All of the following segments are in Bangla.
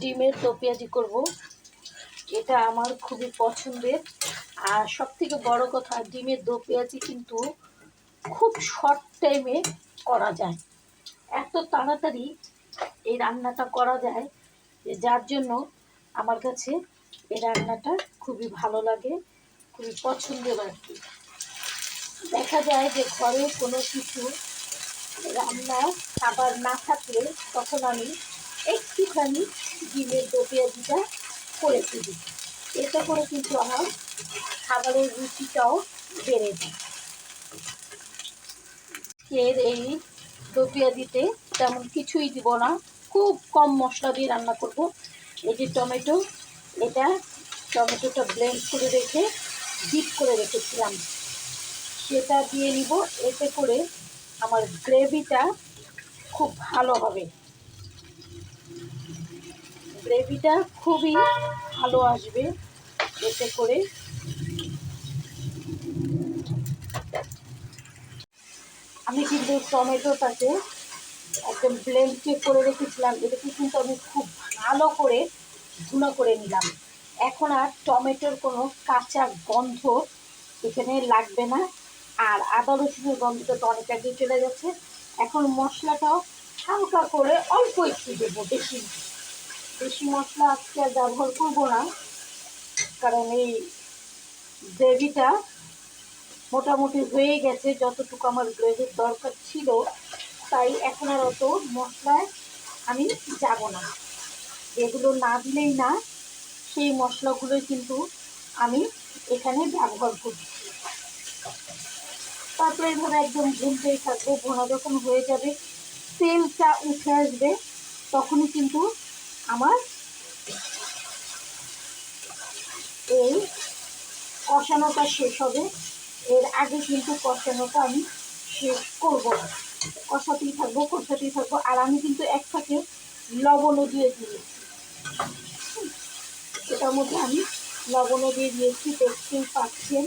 ডিমের দো পেঁয়াজি করব। এটা আমার খুবই পছন্দের। আর সব থেকে বড় কথা, ডিমের দো পেঁয়াজি কিন্তু খুব শর্ট টাইমে করা যায়। এত তাড়াতাড়ি এই রান্নাটা করা যায় যার জন্য আমার কাছে এই রান্নাটা খুবই ভালো লাগে, খুবই পছন্দের আর কি। দেখা যায় যে ঘরে কোনো কিছু রান্না খাবার না থাকলে তখন আমি একটুখানি ডিমের দো পেঁয়াজিটা করে দিই এটা করে কিন্তু আমার খাবারের রুচিটাও বেড়ে যায়। এর এই দো পেঁয়াজিতে তেমন কিছুই দিব না। খুব কম মশলা দিয়ে রান্না করব। এই যে টমেটো, এটা টমেটোটা ব্লেন্ড করে রেখে ডিপ করে রেখেছিলাম। সেটা দিয়ে নিব। এতে করে আমার গ্রেভিটা খুব ভালো হবে। গ্রেভিটা খুবই ভালো আসবে এতে করে আমি কিন্তু টমেটোটাকে একদম ব্লেন্ড করে রেখেছিলাম, এটাকে কিন্তু আমি খুব ভালো করে ধুনো করে নিলাম এখন আর টমেটোর কোনো কাঁচা গন্ধ এখানে লাগবে না, আর আদা রসুনের গন্ধটা তো অনেক আগে চলে গেছে এখন মশলাটাও হালকা করে অল্প একটু দেবো, বেশি। বেশি মশলা আজকে আর ব্যবহার করব না, কারণ এই গ্রেভিটা মোটামুটি হয়ে গেছে, যতটুকু আমার গ্রেভির দরকার ছিল, তাই এখন আর অত মশলায় আমি যাব না। এগুলো না দিলেই না, সেই মশলাগুলোই কিন্তু আমি এখানে ব্যবহার করছি। তারপরে এভাবে একদম ভুনতেই থাকব ভোনা যখন হয়ে যাবে, তেলটা উঠে আসবে, তখনই কিন্তু আমার এই কষানোটা শেষ হবে। এর আগে কিন্তু কষানোটা আমি শেষ করব কষাতেই থাকব কষাতেই থাকব। আর আমি কিন্তু এক ফাঁকে লবণও দিয়ে দিয়েছি। এটার মধ্যে আমি লবণও দিয়ে দিয়েছি। দেখতেই পাচ্ছেন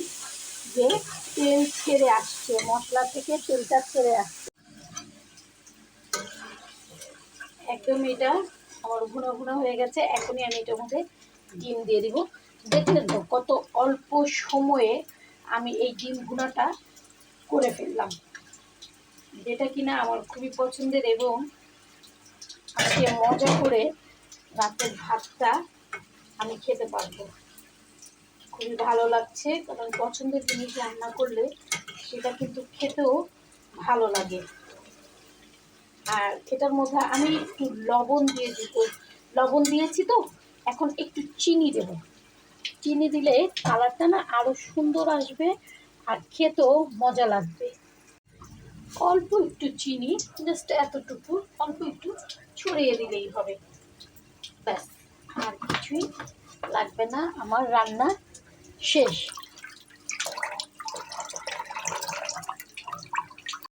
যে তেল ছেড়ে আসছে। মশলা থেকে তেলটা ছেড়ে আসছে। একদম এটা আমার ঘুনো ঘুনো হয়ে গেছে, এখনই আমি এটার মধ্যে ডিম দিয়ে দিব। দেখলেন তো কত অল্প সময়ে আমি এই ডিম ভুনাটা করে ফেললাম। যেটা কিনা আমার খুবই পছন্দের এবং আজকে মজা করে রাতের ভাতটা আমি খেতে পারব। খুবই ভালো লাগছে, কারণ পছন্দের জিনিস রান্না করলে সেটা কিন্তু খেতেও ভালো লাগে। আর এটার মধ্যে আমি একটু লবণ দিয়ে দিত লবণ দিয়েছি তো, এখন একটু চিনি দেব। চিনি দিলে কালারটা না আরও সুন্দর আসবে আর খেতেও মজা লাগবে। অল্প একটু চিনি জাস্ট এতটুকু, অল্প একটু ছড়িয়ে দিলেই হবে। ব্যাস, আর কিছুই লাগবে না, আমার রান্না শেষ।